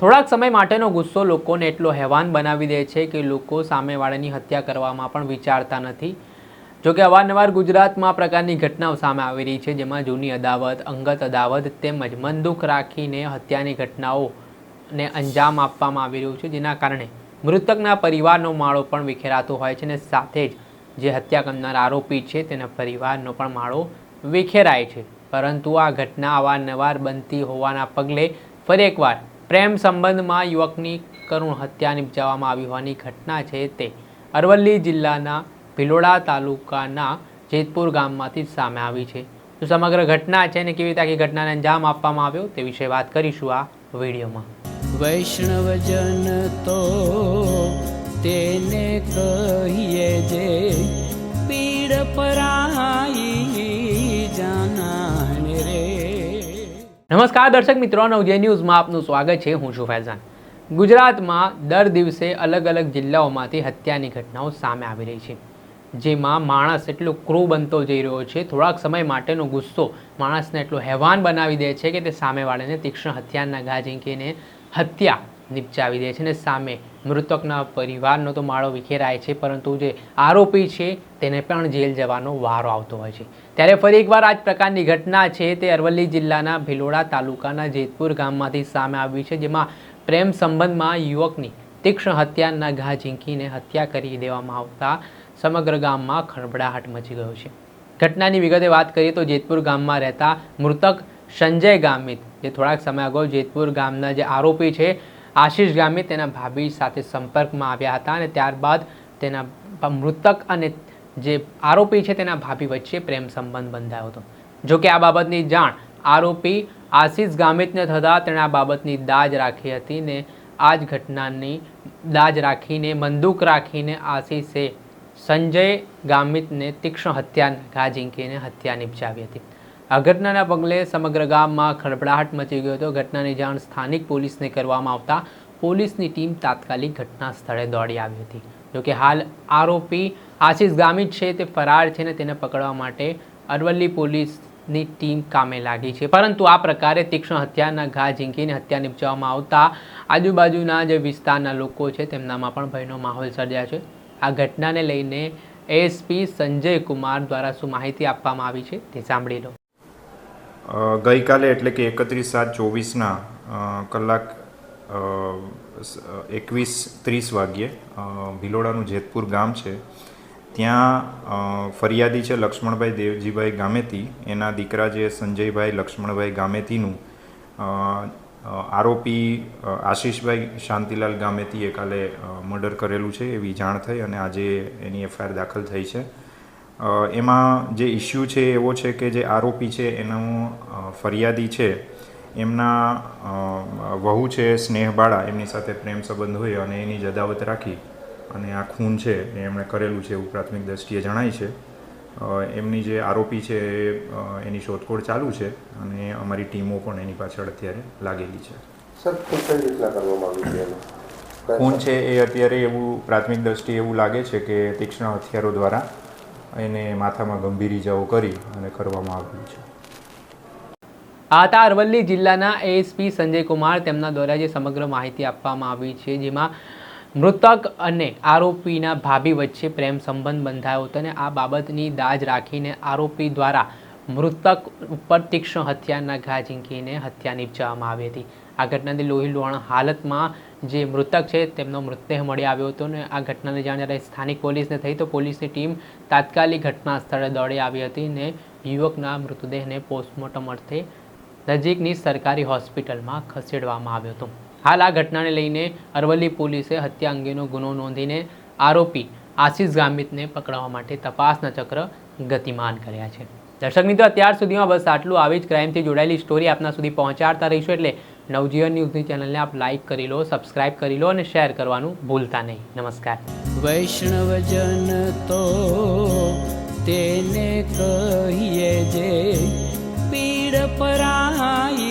થોડાક સમય માટેનો ગુસ્સો લોકોને એટલો હેવાન બનાવી દે છે કે લોકો સામેવાળાની હત્યા કરવામાં પણ વિચારતા નથી. જોકે અવારનવાર ગુજરાતમાં આ પ્રકારની ઘટનાઓ સામે આવી રહી છે, જેમાં જૂની અદાવત, અંગત અદાવત તેમજ મનદુખ રાખીને હત્યાની ઘટનાઓને અંજામ આપવામાં આવી રહ્યું છે, જેના કારણે મૃતકના પરિવારનો માળો પણ વિખેરાતો હોય છે અને સાથે જ જે હત્યા કરનાર આરોપી છે, તેના પરિવારનો પણ માળો વિખેરાય છે. પરંતુ આ ઘટના અવારનવાર બનતી હોવાના પગલે ફરી એકવાર પ્રેમ સંબંધમાં યુવકની કરુણ હત્યા નિપજાવવામાં આવી હોવાની ઘટના છે તે. અરવલ્લી જિલ્લાના ભિલોડા તાલુકાના જેતપુર ગામમાંથી સામે આવી છે. તો સમગ્ર ઘટના છે ને કેવી રીતે આખી ઘટનાને અંજામ આપવામાં આવ્યો તે વિશે વાત કરીશું આ વિડીયોમાં. વૈષ્ણવજન તો તેને કહીએ જે પીડ પરાઈ નમસ્કાર દર્શક મિત્રો નવજય ન્યૂઝમાં આપનું સ્વાગત છે. હું છું ફૈઝાન. ગુજરાતમાં દર દિવસે અલગ અલગ જિલ્લાઓમાંથી હત્યાની ઘટનાઓ સામે આવી રહી છે. જેમાં માણસ એટલો ક્રૂ બનતો જઈ રહ્યો છે, થોડાક સમય માટેનો ગુસ્સો માણસને એટલો હેવાન બનાવી દે છે કે તે સામેવાળાને તીક્ષ્ણ હથિયારના ઘા ઝીંકીને હત્યા નિપજાવી દે છે અને સામે મૃતકના પરિવારનો તો માળો વિખેરાય છે, પરંતુ જે આરોપી છે તેને પણ જેલ જવાનો વારો આવતો હોય છે. ત્યારે ફરી એકવાર આ જ પ્રકારની ઘટના છે તે અરવલ્લી જિલ્લાના ભિલોડા તાલુકાના જેતપુર ગામમાંથી સામે આવી છે, જેમાં પ્રેમ સંબંધમાં યુવકની તીક્ષ્ણ હત્યાના ઘા ઝીંકીને હત્યા કરી દેવામાં આવતા સમગ્ર ગામમાં ખળભળાહટ મચી ગયો છે. ઘટનાની વિગતે વાત કરીએ તો જેતપુર ગામમાં રહેતા મૃતક સંજય ગામિત, જે થોડાક સમય અગાઉ જેતપુર ગામના જે આરોપી છે આશીષ ગામિત તેના ભાભી સાથે સંપર્કમાં આવ્યા હતા અને ત્યારબાદ તેના મૃતક અને જે આરોપી છે તેના ભાભી વચ્ચે પ્રેમ સંબંધ બંધાયો હતો. જો કે આ બાબતની જાણ આરોપી આશીષ ગામિતને થતાં તેણે આ બાબતની દાજ રાખી હતી ને આ જ ઘટનાની દાજ રાખીને, બંદૂક રાખીને આશીષે સંજય ગામિતને તીક્ષ્ણ હત્યા ઘા ઝીંકીને હત્યા નિપજાવી હતી. આ ઘટનાના પગલે સમગ્ર ગામમાં ખળભળાહટ મચી ગયો હતો. ઘટનાની જાણ સ્થાનિક પોલીસને કરવામાં આવતા પોલીસની ટીમ તાત્કાલિક ઘટના સ્થળે દોડી આવી હતી. જોકે હાલ આરોપી આશીષ ગામિત છે તે ફરાર છે ને તેને પકડવા માટે અરવલ્લી પોલીસની ટીમ કામે લાગી છે. પરંતુ આ પ્રકારે તીક્ષ્ણ હત્યાના ઘા ઝીંકીને હત્યા નિપજાવવામાં આવતા આજુબાજુના જે વિસ્તારના લોકો છે તેમનામાં પણ ભયનો માહોલ સર્જાયો છે. આ ઘટનાને લઈને એએસપી સંજય કુમાર દ્વારા શું માહિતી આપવામાં આવી છે તે સાંભળી લો. ગઈકાલે એટલે કે એકત્રીસ સાત ચોવીસના કલાક એકવીસ ત્રીસ વાગ્યે ભિલોડાનું જેતપુર ગામ છે. ત્યાં ફરિયાદી છે લક્ષ્મણભાઈ દેવજીભાઈ ગામેતી એના દીકરા જે સંજયભાઈ લક્ષ્મણભાઈ ગામેતીનું આરોપી આશીષભાઈ શાંતિલાલ ગામેતીએ કાલે મર્ડર કરેલું છે એવી જાણ થઈ અને આજે એની એફઆઈઆર દાખલ થઈ છે. એમાં જે ઇસ્યુ છે એવો છે કે જે આરોપી છે એનો ફરિયાદી છે એમના વહુ છે સ્નેહબાળા એમની સાથે પ્રેમ સંબંધ હોય અને એની જ અદાવત રાખી અને આ ખૂન છે એ એમણે કરેલું છે એવું પ્રાથમિક દ્રષ્ટિએ જણાય છે. એમની જે આરોપી છે એની શોધખોળ ચાલુ છે અને અમારી ટીમો પણ એની પાછળ અત્યારે લાગેલી છે. ખૂન છે એ અત્યારે એવું પ્રાથમિક દ્રષ્ટિએ એવું લાગે છે કે તીક્ષ્ણ હથિયારો દ્વારા એને માથામાં ગંભીર ઇજાઓ કરી અને કરવામાં આવ્યું છે. આ હતા અરવલ્લી જિલ્લાના એએસપી સંજય કુમાર તેમના દ્વારા જે સમગ્ર માહિતી આપવામાં આવી છે, જેમાં મૃતક અને આરોપીના ભાભી વચ્ચે પ્રેમ સંબંધ બંધાયો હતો અને આ બાબતની દાજ રાખીને આરોપી દ્વારા મૃતક ઉપર તીક્ષ્ણ હત્યાના ઘા ઝીંકીને હત્યા નિપજાવવામાં આવી હતી. આ ઘટનાથી લોહી લોહાણ હાલતમાં જે મૃતક છે તેમનો મૃતદેહ મળી આવ્યો હતો અને આ ઘટનાની જાણ જ્યારે સ્થાનિક પોલીસને થઈ તો પોલીસની ટીમ તાત્કાલિક ઘટના સ્થળે દોડી આવી હતી અને યુવકના મૃતદેહને પોસ્ટમોર્ટમ અર્થે નજીકની સરકારી હોસ્પિટલમાં ખસેડવામાં આવ્યો હતો. હાલ આ ઘટનાને લઈને અરવલ્લી પોલીસે હત્યા અંગેનો ગુનો નોંધીને આરોપી આશિષ ગામિતને પકડવા માટે તપાસના ચક્ર ગતિમાન કર્યા છે. દર્શક મિત્રો, અત્યાર સુધીમાં બસ આટલું. આવી જ ક્રાઇમથી જોડાયેલી સ્ટોરી આપના સુધી પહોંચાડતા રહીશું એટલે નવજીવન ન્યૂઝની ચેનલને આપ લાઇક કરી લો સબસ્ક્રાઇબ કરી લો અને શેર કરવાનું ભૂલતા નહીં. નમસ્કાર. વૈષ્ણવજન તો તેને કહીએ જે પીડ પરાઈ